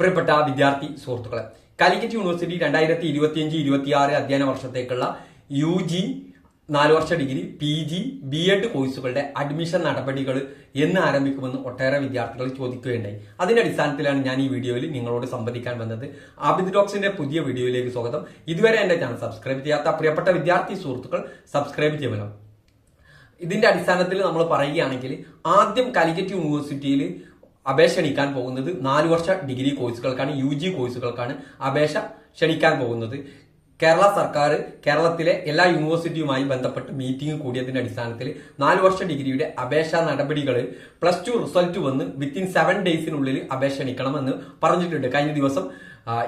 പ്രിയപ്പെട്ട വിദ്യാർത്ഥി സുഹൃത്തുക്കളെ കാലിക്കറ്റ് യൂണിവേഴ്സിറ്റി രണ്ടായിരത്തി ഇരുപത്തിയഞ്ച് ഇരുപത്തിയാറ് അധ്യയന വർഷത്തേക്കുള്ള യു ജി നാല് വർഷ degree P G B Ed കോഴ്സുകളുടെ അഡ്മിഷൻ നടപടികൾ എന്ന് ആരംഭിക്കുമെന്ന് ഒട്ടേറെ വിദ്യാർത്ഥികൾ ചോദിക്കുകയുണ്ടായി. അതിന്റെ അടിസ്ഥാനത്തിലാണ് ഞാൻ ഈ വീഡിയോയിൽ നിങ്ങളോട് സംവദിക്കാൻ വന്നത്. ആബിദ് ഡോക്സിന്റെ പുതിയ വീഡിയോയിലേക്ക് സ്വാഗതം. ഇതുവരെ എന്റെ ചാനൽ സബ്സ്ക്രൈബ് ചെയ്യാത്ത പ്രിയപ്പെട്ട വിദ്യാർത്ഥി സുഹൃത്തുക്കൾ സബ്സ്ക്രൈബ് ചെയ്യുമല്ലോ ഇതിന്റെ അടിസ്ഥാനത്തിൽ നമ്മൾ പറയുകയാണെങ്കിൽ ആദ്യം കാലിക്കറ്റ് യൂണിവേഴ്സിറ്റിയിൽ അപേക്ഷ ക്ഷണിക്കാൻ പോകുന്നത് നാല് വർഷ ഡിഗ്രി കോഴ്സുകൾക്കാണ് യു ജി കോഴ്സുകൾക്കാണ് അപേക്ഷ ക്ഷണിക്കാൻ പോകുന്നത്. കേരള സർക്കാർ കേരളത്തിലെ എല്ലാ യൂണിവേഴ്സിറ്റിയുമായി ബന്ധപ്പെട്ട് മീറ്റിംഗ് കൂടിയതിന്റെ അടിസ്ഥാനത്തിൽ നാല് വർഷ ഡിഗ്രിയുടെ അപേക്ഷാ നടപടികൾ പ്ലസ് ടു റിസൾട്ട് വന്ന് വിത്തിൻ സെവൻ ഡേയ്സിനുള്ളിൽ അപേക്ഷ ക്ഷണിക്കണമെന്ന് പറഞ്ഞിട്ടുണ്ട്. കഴിഞ്ഞ ദിവസം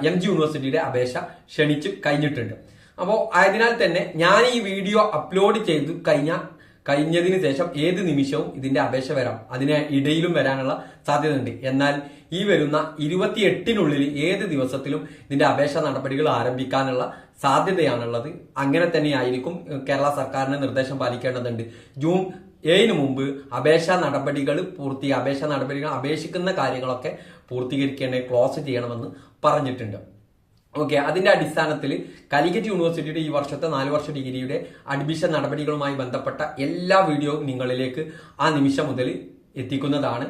എം ജി യൂണിവേഴ്സിറ്റിയുടെ അപേക്ഷ ക്ഷണിച്ച് കഴിഞ്ഞിട്ടുണ്ട്. അപ്പോൾ ആയതിനാൽ തന്നെ ഞാൻ ഈ വീഡിയോ അപ്ലോഡ് ചെയ്തു കഴിഞ്ഞ കഴിഞ്ഞതിന് ശേഷം ഏത് നിമിഷവും ഇതിന്റെ അപേക്ഷ വരാം. അതിന് ഇടയിലും വരാനുള്ള സാധ്യതയുണ്ട്. എന്നാൽ ഈ വരുന്ന ഇരുപത്തിയെട്ടിനുള്ളിൽ ഏത് ദിവസത്തിലും ഇതിന്റെ അപേക്ഷ നടപടികൾ ആരംഭിക്കാനുള്ള സാധ്യതയാണുള്ളത്. അങ്ങനെ തന്നെയായിരിക്കും കേരള സർക്കാരിന് നിർദ്ദേശം പാലിക്കേണ്ടതുണ്ട്. ജൂൺ ഏഴിന് മുമ്പ് അപേക്ഷാ നടപടികൾ പൂർത്തി അപേക്ഷ നടപടികൾ അപേക്ഷിക്കുന്ന കാര്യങ്ങളൊക്കെ പൂർത്തീകരിക്കേണ്ട ക്ലോസ് ചെയ്യണമെന്ന് പറഞ്ഞിട്ടുണ്ട്. ഓക്കെ അതിന്റെ അടിസ്ഥാനത്തിൽ കാലിക്കറ്റ് യൂണിവേഴ്സിറ്റിയുടെ ഈ വർഷത്തെ നാല് വർഷ ഡിഗ്രിയുടെ അഡ്മിഷൻ നടപടികളുമായി ബന്ധപ്പെട്ട എല്ലാ വീഡിയോയും നിങ്ങളിലേക്ക് ആ നിമിഷം മുതൽ എത്തിക്കുന്നതാണ്.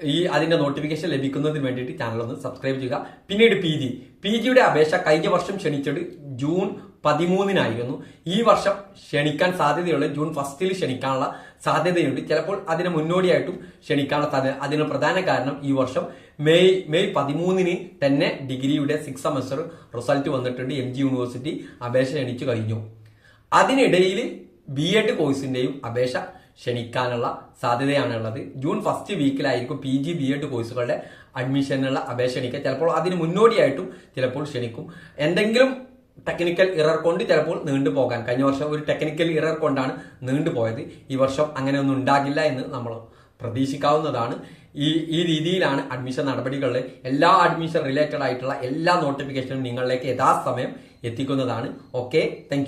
ഈ അതിന്റെ നോട്ടിഫിക്കേഷൻ ലഭിക്കുന്നതിന് വേണ്ടിയിട്ട് ചാനൽ ഒന്ന് സബ്സ്ക്രൈബ് ചെയ്യുക. പിന്നീട് പി ജി പി ജിയുടെ അപേക്ഷ കഴിഞ്ഞ വർഷം ക്ഷണിച്ചത് ജൂൺ പതിമൂന്നിനായിരുന്നു. ഈ വർഷം ക്ഷണിക്കാൻ സാധ്യതയുള്ള ജൂൺ ഫസ്റ്റിൽ ക്ഷണിക്കാനുള്ള സാധ്യതയുണ്ട്. ചിലപ്പോൾ അതിന് മുന്നോടിയായിട്ടും ക്ഷണിക്കാനുള്ള സാധ്യത. അതിന് പ്രധാന കാരണം ഈ വർഷം മെയ് മെയ് പതിമൂന്നിന് തന്നെ ഡിഗ്രിയുടെ സിക്സ് സെമസ്റ്റർ റിസൾട്ട് വന്നിട്ടുണ്ട്. എം ജി യൂണിവേഴ്സിറ്റി അപേക്ഷ ക്ഷണിച്ചു കഴിഞ്ഞു. അതിനിടയിൽ ബി എഡ് കോഴ്സിന്റെയും അപേക്ഷ ക്ഷണിക്കാനുള്ള സാധ്യതയാണുള്ളത്. ജൂൺ ഫസ്റ്റ് വീക്കിലായിരിക്കും പി ജി ബി എഡ് കോഴ്സുകളുടെ അഡ്മിഷനുള്ള അപേക്ഷ ക്ഷണിക്കുക. ചിലപ്പോൾ അതിന് മുന്നോടിയായിട്ടും ചിലപ്പോൾ ക്ഷണിക്കും. എന്തെങ്കിലും ടെക്നിക്കൽ ഇറർ കൊണ്ട് ചിലപ്പോൾ നീണ്ടു പോകാൻ. കഴിഞ്ഞ വർഷം ഒരു ടെക്നിക്കൽ ഇറർ കൊണ്ടാണ് നീണ്ടു പോയത്. ഈ വർഷം അങ്ങനെയൊന്നും ഉണ്ടാകില്ല എന്ന് നമ്മൾ പ്രതീക്ഷിക്കാവുന്നതാണ്. ഈ ഈ രീതിയിലാണ് അഡ്മിഷൻ നടപടികളിൽ എല്ലാ അഡ്മിഷൻ റിലേറ്റഡ് ആയിട്ടുള്ള എല്ലാ നോട്ടിഫിക്കേഷനും നിങ്ങളിലേക്ക് യഥാസമയം എത്തിക്കുന്നതാണ്. Okay thank